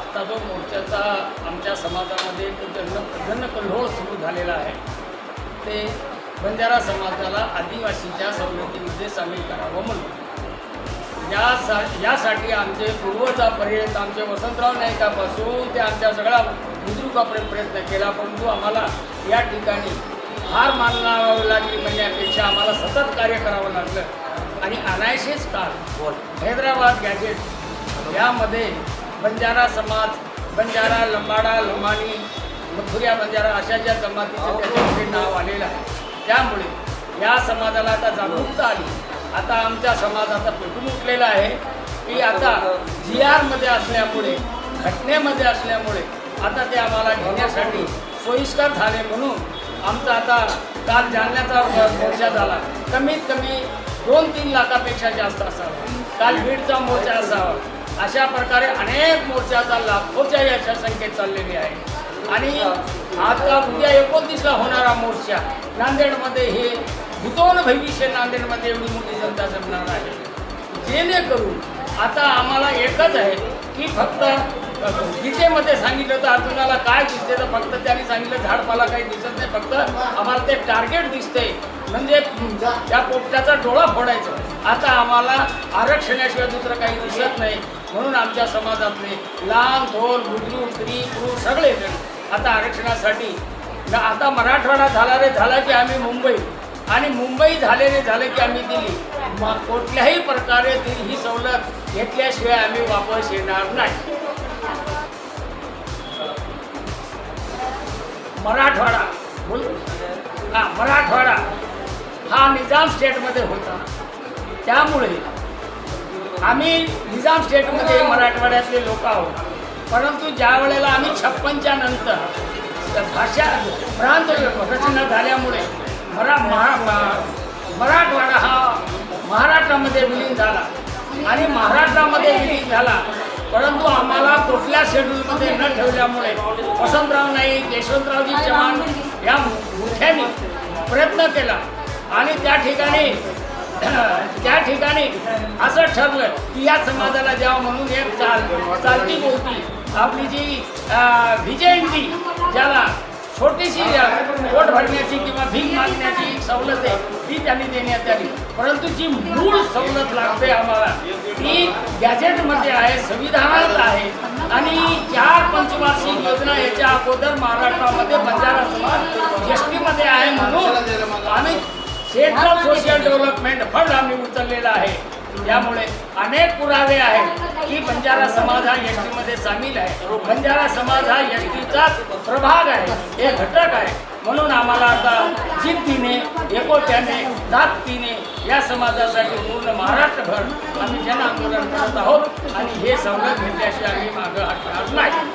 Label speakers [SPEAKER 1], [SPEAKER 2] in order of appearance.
[SPEAKER 1] आता जो मोर्चाचा आमच्या समाजामध्ये तो जन कल्होळ सुरू झालेला आहे ते बंजारा समाजाला आदिवासीच्या सवलतीमध्ये सामील करावं म्हणून. या सा यासाठी आमचे पूर्वजापर्यंत आमचे वसंतराव नाईकापासून ते आमच्या सगळ्या बुजुर्गापर्यंत प्रयत्न केला परंतु आम्हाला या ठिकाणी हार मानावी लागली म्हणण्यापेक्षा आम्हाला सतत कार्य करावं लागलं. आणि अनायसेच काळ. हैदराबाद गॅजेट यामध्ये बंजारा समाज बंजारा लंबाडा लंबाणी मथुऱ्या बंजारा अशा ज्या जमातीचं त्याच्यामध्ये नाव आलेलं आहे. त्यामुळे या समाजाला आता जागरूकता आली. आता आमचा समाज आता पेटून उठलेला आहे की आता जी आरमध्ये असल्यामुळे घटनेमध्ये असल्यामुळे आता ते आम्हाला घेण्यासाठी सोयीस्कर झाले म्हणून आमचा आता काल जालन्याचा मोर्चा झाला. कमीत कमी दोन तीन लाखापेक्षा जास्त असावा. काल बीडचा मोर्चा असावा. अशा प्रकारे अनेक मोर्चाचा लाखोच्या याच्या संख्येत चाललेली आहे. आणि आता उद्या एकोणतीसला होणारा मोर्चा नांदेडमध्ये हे भूतोन भविष्य नांदेडमध्ये एवढी मोठी जनता जमणार आहे. जेणेकरून आता आम्हाला एकच आहे की फक्त गीतेमध्ये सांगितलं तर अर्जुनाला काय दिसते फक्त त्यांनी सांगितलं झाडपाला काही दिसत नाही फक्त आम्हाला ते टार्गेट दिसते. म्हणजे त्या पोपट्याचा डोळा फोडायचा. आता आम्हाला आरक्षणाशिवाय दुसरं काही दिसत नाही. म्हणून आमच्या समाजातले लहान थोर बुजू स्त्री पुरुष सगळे जण आता आरक्षणासाठी. आता मराठवाडा झाला रे झाला की आम्ही मुंबई. आणि मुंबई झालेले झाले की आम्ही दिली मग कुठल्याही प्रकारे दिली ही सवलत घेतल्याशिवाय आम्ही वापस येणार नाही. मराठवाडा. बोल हा मराठवाडा हा निजाम स्टेटमध्ये होता. त्यामुळे आम्ही निजाम स्टेटमध्ये मराठवाड्यातले लोक आहोत. परंतु ज्या वेळेला आम्ही छप्पनच्या नंतर भाषा प्रांत रचना झाल्यामुळे मरा महा मराठवाडा हा महाराष्ट्रामध्ये विलीन झाला आणि महाराष्ट्रामध्ये विलीन झाला. परंतु कुठल्या शेड्यूलमध्ये न ठेवल्यामुळे वसंतराव नाईक यशवंतरावजी चव्हाण या मुख्यांनी प्रयत्न केला. आणि त्या ठिकाणी त्या ठिकाणी असं ठरलं की या समाजाला द्यावं म्हणून एक चाल चालती बोलती आपली जी विजयंती ज्याला छोटीशी पोट भरण्याची किंवा भीक मागण्याची सवलत आहे ती त्यांनी देण्यात आली. परंतु जी मूळ सवलत लागते आम्हाला ती गॅजेटमध्ये आहे संविधानात आहे. आणि चार पंचवार्षिक योजना याच्या अगोदर महाराष्ट्रामध्ये बंजारा समाज एस टीमध्ये आहे म्हणून आम्ही सेंट्रल सोशल डेव्हलपमेंट फंड आम्ही उचललेला आहे. त्यामुळे अनेक पुरावे आहेत की बंजारा समाज हा एस टीमध्ये सामील आहे. बंजारा समाज हा एस टीचाच प्रभाग आहे हे घटक आहे. आम्हाला आता जिद्दीने एकोट्याने ताकदीने या समाजासाठी पूर्ण महाराष्ट्रभर आम्ही जन आंदोलन करत आहोत आणि हे सवलत घेतल्याशिवाय आम्ही मागं हटणार नाही.